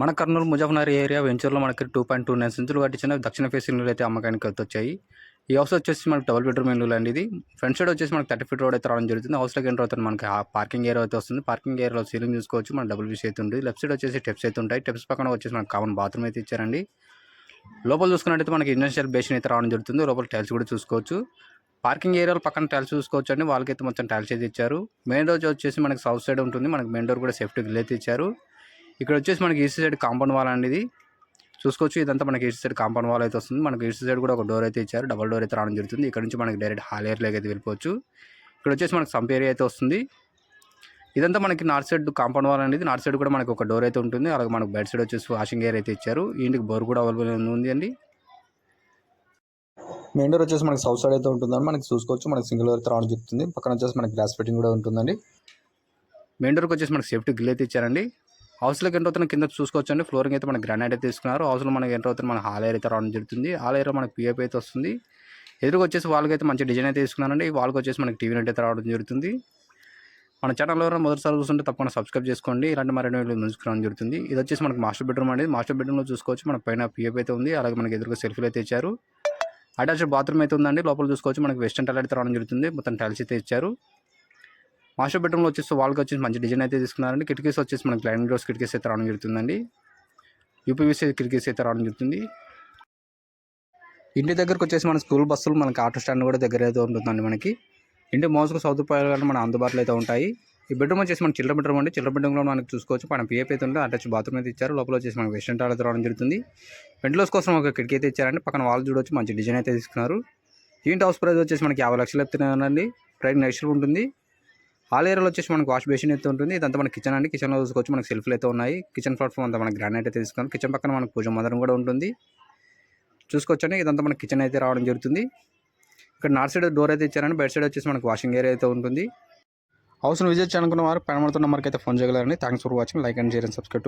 మన కర్నూలు ముజఫర్నగర్ ఏరియా వెంచర్లో మనకి టూ పాయింట్ టూ నైన్ సెంచులు కట్టించిన దక్షిణ ఫేసింగ్ ఇల్లు అయితే అమ్మకానికి వచ్చాయి. ఈ హౌస్ వచ్చేసి మనకి డబుల్ బెడ్రూమ్ ఇల్లు అండి ఇది. ఫ్రంట్ సైడ్ వచ్చేసి మనకి థర్టీ ఫీట్ రోడ్ అయితే రావడం జరుగుతుంది. హౌస్లోకి ఎంటర్ అవుతుంది మనకి పార్కింగ్ ఏరియా అయితే వస్తుంది. పార్కింగ్ ఏరియాలో సీలింగ్ చూసుకోవచ్చు. మన డబుల్ బీస్ అయితే ఉంటుంది లెఫ్ట్ సైడ్ వచ్చేసి టెప్స్ అయితే ఉంటాయి. టెప్స్ పక్కన వచ్చేసి మనకి కామన్ బాత్రూమ్ అయితే ఇచ్చారండి. లోపల చూసుకున్నట్టయితే మనకి ఇండస్ట్రియల్ బేసిన్ అయితే రావడం జరుగుతుంది. లోపల టైల్స్ కూడా చూసుకోవచ్చు. పార్కింగ్ ఏరియాలో పక్కన టైల్స్ చూసుకోవచ్చు అండి వాళ్ళకైతే మొత్తం టైల్స్ అయితే ఇచ్చారు. మెయిన్ డోర్ వచ్చేసి మనకి సౌత్ సైడ్ ఉంటుంది. మనకి మెయిన్ డోర్ కూడా సేఫ్టీ గ్రిల్ అయితే ఇచ్చారు. ఇక్కడ వచ్చేసి మనకి ఈస్ట్ సైడ్ కాంపౌండ్ వాల్ అండి ఇది. చూసుకోవచ్చు ఇదంతా మనకి ఈస్ట్ సైడ్ కాంపౌండ్ వాల్ అయితే వస్తుంది. మనకి ఈస్ట్ సైడ్ కూడా ఒక డోర్ అయితే ఇచ్చారు. డబల్ డోర్ అయితే రావడం జరుగుతుంది. ఇక్కడ నుంచి మనకి డైరెక్ట్ హాల్ ఏరియాలోకి అయితే వెళ్ళిపోవచ్చు. ఇక్కడ వచ్చేసి మనకి సంప్ ఏరియా అయితే వస్తుంది. ఇదంతా మనకి నార్త్ సైడ్ కాంపౌండ్ వాల్ అనేది నార్త్ సైడ్ కూడా మనకి ఒక డోర్ అయితే ఉంటుంది. అలాగే మనకి బెడ్ సైడ్ వచ్చేసి వాషింగ్ ఏరియా అయితే ఇచ్చారు. ఇంటికి బోర్ కూడా అవైలబుల్ ఉంది అండి. మెయిన్ డోర్ వచ్చేసి మనకి సౌత్ సైడ్ అయితే ఉంటుందని మనకి చూసుకోవచ్చు మనకి సింగిల్ డోర్ అయితే రావడం చెప్తుంది పక్కన వచ్చేసి మనకి గ్లాస్ ఫిట్టింగ్ కూడా ఉంటుందండి. మెయిన్ డోర్కి వచ్చేసి మనకి సేఫ్టీ గ్రిల్ అయితే ఇచ్చారండి. హౌస్లోకి ఎంటర్ అవుతున్న కింద చూసుకోవచ్చు అండి ఫ్లోరింగ్ అయితే మనకి గ్రానైట్ అయితే తీసుకున్నారు. హౌస్లో మనకి ఎంటర్ అవుతున్న మన హాల్ అయితే రావడం జరుగుతుంది. హాల్ ఏరియా మనకి పిఎఫ్ అయితే వస్తుంది. ఎదురుకు వచ్చేసి వాళ్ళకి అయితే మంచి డిజైన్ అయితే తీసుకున్నారండి వాళ్ళకి వచ్చేసి మనకి టీవీ నెట్ అయితే రావడం జరుగుతుంది. మన ఛానల్లో ఎవరైనా మొదటిసారి చూస్తుంటే తప్పకుండా సబ్స్క్రైబ్ చేసుకోండి. ఇలాంటి మరిన్ని వీడియోలు ముందుకురావడం జరుగుతుంది. ఇది వచ్చేసి మనకి మాస్టర్ బెడ్రూమ్ అండి. మాస్టర్ బెడ్రూమ్లో చూసుకోవచ్చు. మన పైన పిఎఫ్ అయితే ఉంది. అలాగే మనకి ఎదురుగా సెల్ఫీలు అయితే ఇచ్చారు. అటాచ్డ్ బాత్రూమ్ అయితే ఉందండి. లోపల చూసుకోవచ్చు. మనకి వెస్టర్న్ టాయిలెట్ అయితే రావడం జరుగుతుంది. మొత్తం టైల్స్ అయితే ఇచ్చారు. మాస్టర్ బెడ్రూమ్లో వచ్చేసి వాళ్ళకి వచ్చేసి మంచి డిజైన్ అయితే తీసుకున్నారండి. కిటికీస్ వచ్చేసి మనకి గ్లైండ్ డోర్స్ కిటికీస్ అయితే రావడం జరుగుతుందండి. యూపీవీసీ కిటికీస్ అయితే రావడం జరుగుతుంది. ఇంటి దగ్గరకు వచ్చేసి మన స్కూల్ బస్సులు మనకి ఆటో స్టాండ్ కూడా దగ్గర అయితే ఉంటుందండి మనకి. ఇంటి మోసుకు సదుపాయాలు కానీ మన అందుబాటులో అయితే ఉంటాయి. ఈ బెడ్రూమ్ వచ్చేసి మన చిల్డ్రన్ బెడ్రూమ్ అండి. చిల్డ్రన్ బెడ్రూమ్లో మనకి చూసుకోవచ్చు. మన పిఏపీ అయితే ఉంటే అటాచ్ బాత్రూమ్ అయితే ఇచ్చారు. లోపల వచ్చేసి మనకి వెస్టర్న్ టాయిలెట్ రావడం జరుగుతుంది. వెంటిలోస్ కోసం ఒక కిటికీ అయితే ఇచ్చారండి. పక్కన వాళ్ళు చూడవచ్చు మంచి డిజైన్ అయితే తీసుకున్నారు. ఇంటి హౌస్ ప్రైస్ వచ్చేసి మనకి యాభై లక్షలు చెప్తున్నానండి ప్రైస్ నెక్స్ట్ ఉంటుంది. హాల్ ఏరియాలో వచ్చేసి మనకి వాష్ బేసిన్ అయితే ఉంటుంది. ఇదంతా మన కిచెన్ అండి. కిచెన్లో చూసుకోవచ్చు. మనకి సెల్ఫ్లు అయితే ఉన్నాయి. కిచెన్ ప్లాట్ఫామ్ అంతా మనకి గ్రానైట్ అయితే తీసుకున్నాం. కిచెన్ పక్కన మనకు పూజ మందిరం కూడా ఉంటుంది. చూసుకోవచ్చండి. ఇదంతా మన కిచెన్ అయితే రావడం జరుగుతుంది. ఇక్కడ నార్త్ సైడ్ డోర్ అయితే ఇచ్చారండి. బయట సైడ్ వచ్చేసి మనకి వాషింగ్ ఏరియా అయితే ఉంటుంది. హౌస్ను విజిట్ చేయాలనుకున్న వారు పైన నెంబర్కి అయితే phone చేయగలరండి. Thanks for watching. Like and share and subscribe